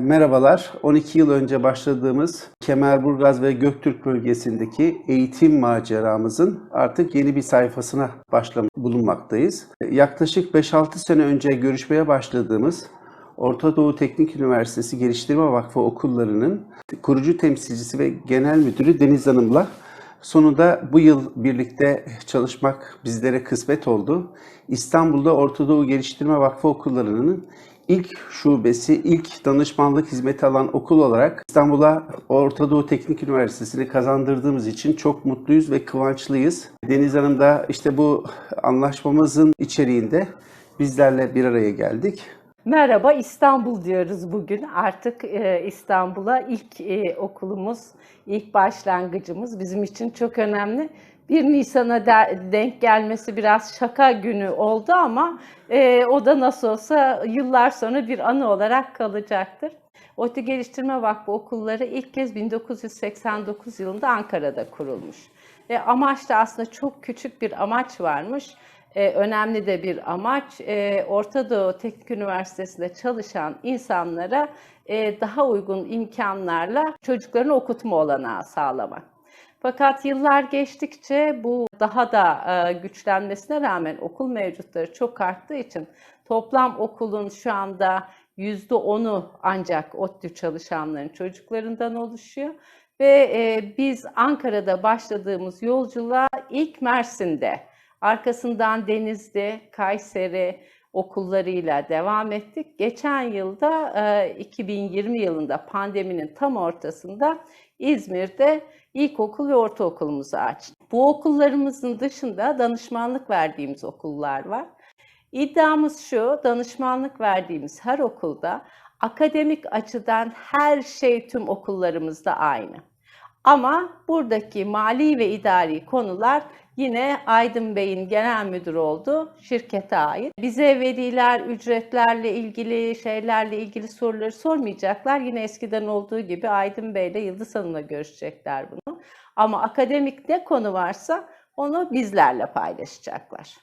Merhabalar. 12 yıl önce başladığımız Kemerburgaz ve Göktürk bölgesindeki eğitim maceramızın artık yeni bir sayfasına başlamış bulunmaktayız. Yaklaşık 5-6 sene önce görüşmeye başladığımız Orta Doğu Teknik Üniversitesi Geliştirme Vakfı okullarının kurucu temsilcisi ve genel müdürü Deniz Hanım'la sonunda bu yıl birlikte çalışmak bizlere kısmet oldu. İstanbul'da Orta Doğu Geliştirme Vakfı okullarının ilk şubesi, ilk danışmanlık hizmeti alan okul olarak İstanbul'a Orta Doğu Teknik Üniversitesi'ni kazandırdığımız için çok mutluyuz ve kıvançlıyız. Deniz Hanım da işte bu anlaşmamızın içeriğinde bizlerle bir araya geldik. Merhaba İstanbul diyoruz bugün. Artık e, İstanbul'a ilk e, okulumuz, ilk başlangıcımız bizim için çok önemli. 1 Nisan'a de- denk gelmesi biraz şaka günü oldu ama e, o da nasıl olsa yıllar sonra bir anı olarak kalacaktır. ODTÜ Geliştirme Vakfı okulları ilk kez 1989 yılında Ankara'da kurulmuş. Ve amaç da aslında çok küçük bir amaç varmış. Ee, önemli de bir amaç. Ee, Orta Doğu Teknik Üniversitesi'nde çalışan insanlara e, daha uygun imkanlarla çocuklarını okutma olanağı sağlamak. Fakat yıllar geçtikçe bu daha da e, güçlenmesine rağmen okul mevcutları çok arttığı için toplam okulun şu anda %10'u ancak ODTÜ çalışanların çocuklarından oluşuyor. Ve e, biz Ankara'da başladığımız yolculuğa ilk Mersin'de, arkasından Denizli, Kayseri okullarıyla devam ettik. Geçen yılda e, 2020 yılında pandeminin tam ortasında İzmir'de ilkokul ve ortaokulumuzu açtık. Bu okullarımızın dışında danışmanlık verdiğimiz okullar var. İddiamız şu, danışmanlık verdiğimiz her okulda akademik açıdan her şey tüm okullarımızda aynı. Ama buradaki mali ve idari konular yine Aydın Bey'in genel müdürü olduğu şirkete ait. Bize veliler ücretlerle ilgili, şeylerle ilgili soruları sormayacaklar. Yine eskiden olduğu gibi Aydın Bey ile Yıldız Hanım'la görüşecekler bunu. Ama akademik ne konu varsa onu bizlerle paylaşacaklar.